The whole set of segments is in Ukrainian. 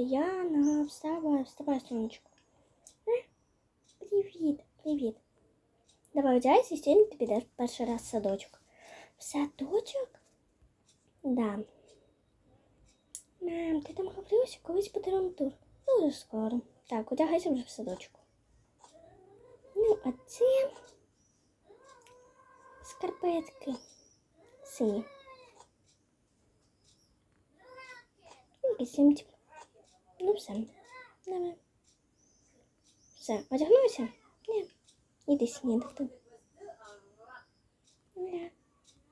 Яна, вставай, вставай, сонечко. Е, Привіт, привіт. Давай одягайся, і сьогодні ти підеш перший раз в садочок. В садочок? Да. Мам, ти там говорилася, колись буде тур. Дуже скоро. Так, одягайся вже в садочку. Ну, а це скарпетки сині. Ну, кисімчик. Ну, все. Давай. Все, одягнувся? Ні. Іди снідати. Ні.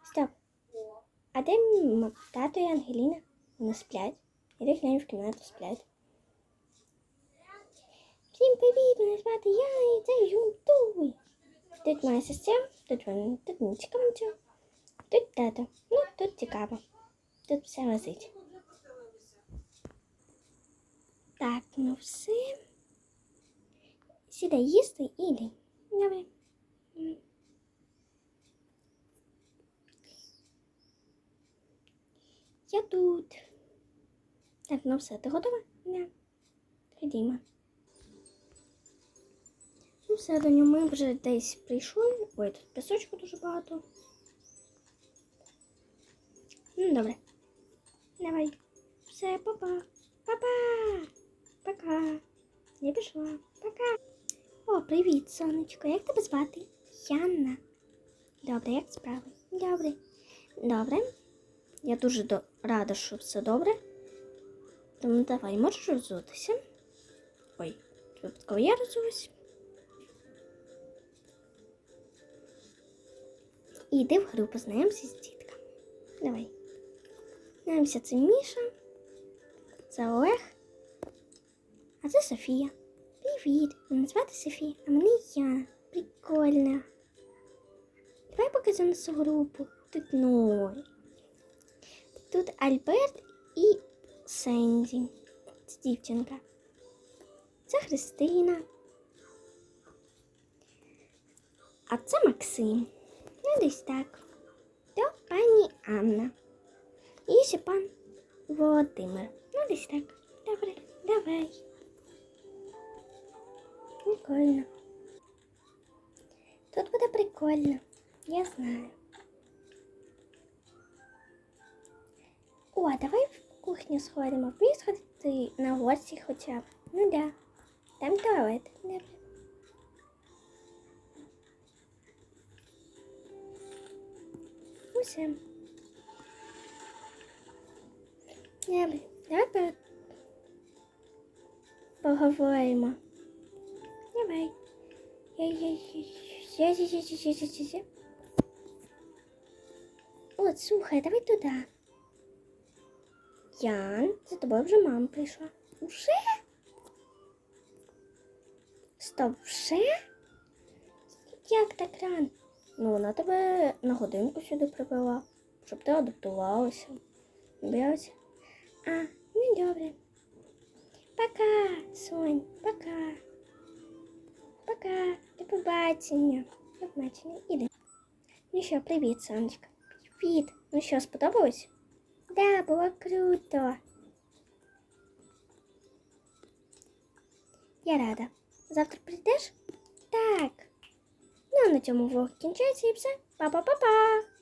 Стоп. А де тато і Ангеліна? Вони сплять. Іди глянь в кімнату сплять. Всім привіт, мене звати я і це Юнтуй. Тут моя сестра, тут вона, тут не цікаво нічого. Тут тато. Ну, тут цікаво. Тут все лазить. Так, ну все. Сідай їсти і йди. Добре. Я тут. Так, ну все, ти готова? Не. Ходімо. Ну все, доню, ми вже десь прийшли. Ой, тут пісочку дуже багато. Ну, добре. Давай. Все, папа. Папа. Пока. Я пішла. Пока. О, привіт, сонечко. Як тебе звати? Яна. Добре, як справи? Добре. Добре. Я дуже до... рада, що все добре. Тому давай, можеш розутися? Ой, випадково я розулась. І йди в гру, познайомся з дітками. Давай. Знаємося, це Міша, це Олег, а це Софія. Привіт! Мене звати Софія, а мене Яна. Прикольно. Давай покажу нашу групу. Тут ноль. Тут Альберт і Сенді. Це дівчинка. Це Христина. А це Максим. Ну, десь так. То пані Анна. І ще пан Володимир. Ну, десь так. Добре, давай. Прикольно. Тут буде прикольно. Я знаю. О, а давай в кухню сходимо. Вмій сходити на гості хоча б. Ну да. Там туалет. Добре. Усе. Добре. Давай по... поговоримо. Знімай. От, слухай, давай туда. Ян, за тобой уже мама пришла. Уже? Стоп, вже? Як так рано? Ну, вона тебе на годинку сюди прибила, щоб ти адаптувалася. Біялася. А, ну добре. Пока, Сонь, пока. Пока. До побачення. До побачення. Іди. Ну що, привіт, сонечка. Привіт. Ну що, сподобалось? Да, було круто. Я рада. Завтра прийдеш? Так. Ну, а на цьому влог кінчається і все. Па-па-па-па. Па-па.